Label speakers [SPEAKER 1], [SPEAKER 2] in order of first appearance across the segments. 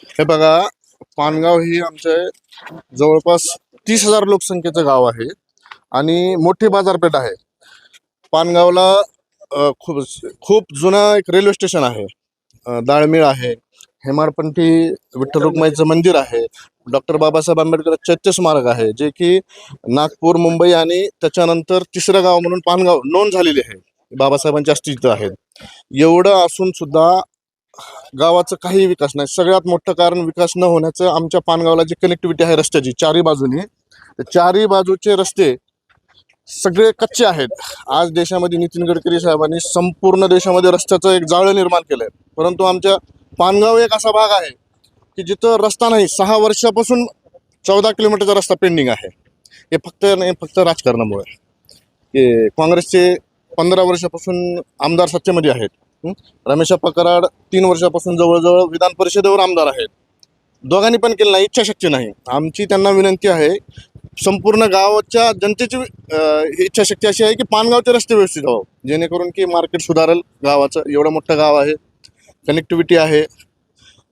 [SPEAKER 1] हे बघा पानगाव ही आमचे जवळपास तीस हजार लोकसंख्येचं गाव आहे आणि मोठी बाजारपेठ आहे. पानगावला खूप खूप जुनं एक रेल्वे स्टेशन आहे. दाळमेळ दाळमिळ आहे हेमाडपंथी विठ्ठल रुक्माईचं मंदिर आहे डॉक्टर बाबासाहेब आंबेडकर चैत्य स्मारक आहे जे की नागपूर मुंबई आणि त्याच्यानंतर तिसरं गाव म्हणून पानगाव नोंद झालेली आहे. बाबासाहेबांच्या अस्तित्व आहेत एवढं असून सुद्धा गावाचं काही विकास नाही. सगळ्यात मोठं कारण विकास न होण्याचं आमच्या पानगावला जी कनेक्टिव्हिटी आहे रस्त्याची चारी बाजूने चारही चारी बाजूचे रस्ते सगळे कच्चे आहेत. आज देशामध्ये नितीन गडकरी साहेबांनी संपूर्ण देशामध्ये रस्त्याचं एक जाळं निर्माण केलं आहे परंतु आमच्या पानगाव एक असा भाग आहे की जिथं रस्ता नाही सहा वर्षापासून चौदा किलोमीटरचा रस्ता पेंडिंग आहे. हे फक्त नाही फक्त राजकारणामुळे. की काँग्रेसचे पंधरा वर्षापासून आमदार सत्तेमध्ये आहेत. रमेशा कराड तीन वर्षापासून जवळजवळ विधान परिषदेवर आमदार आहेत. दोघांनी पण केलं नाही इच्छाशक्ती नाही. आमची त्यांना विनंती आहे संपूर्ण गावाच्या जनतेची इच्छाशक्ती अशी आहे की पानगावचे रस्ते व्यवस्थित व्हावं. जेणेकरून की मार्केट सुधारेल गावाचं. एवढं मोठं गाव आहे कनेक्टिव्हिटी आहे.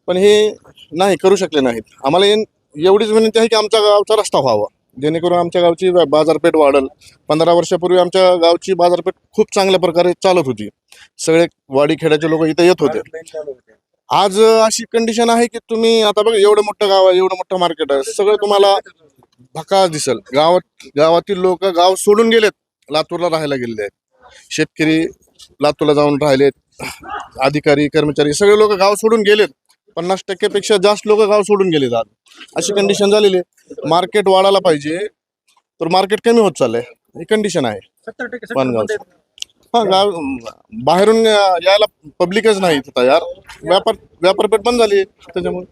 [SPEAKER 1] पण हे नाही करू शकले नाहीत. आम्हाला एवढीच विनंती आहे की आमच्या गावचा रस्ता व्हावा. जेणेकरून आमच्या गावची बाजारपेठ वाढेल. पंधरा वर्षापूर्वी आमच्या गावची बाजारपेठ खूप चांगल्या प्रकारे चालत होती. सगळे वाडीखेड्याचे लोक इथे येत होते. आज अशी कंडिशन आहे की तुम्ही आता बघा एवढं मोठं गाव आहे एवढं मोठं मार्केट आहे सगळं तुम्हाला भकास दिसल. गावात गावातील लोक गाव सोडून गेलेत लातूरला राहायला गेलेले आहेत. शेतकरी लातूरला जाऊन राहिलेत अधिकारी कर्मचारी सगळे लोक गाव सोडून गेलेत. पन्नास टक्क्यापेक्षा जास्त लोक गाव सोडून गेलेत आज. अशी कंडिशन झालेली आहे. मार्केट वाढायला पाहिजे तर मार्केट कमी होत चाललंय. ही कंडिशन आहे. हा गाव बाहेरून यायला पब्लिकच नाही इथं तयार. व्यापार व्यापारपेठ बंद झाली त्याच्यामुळे.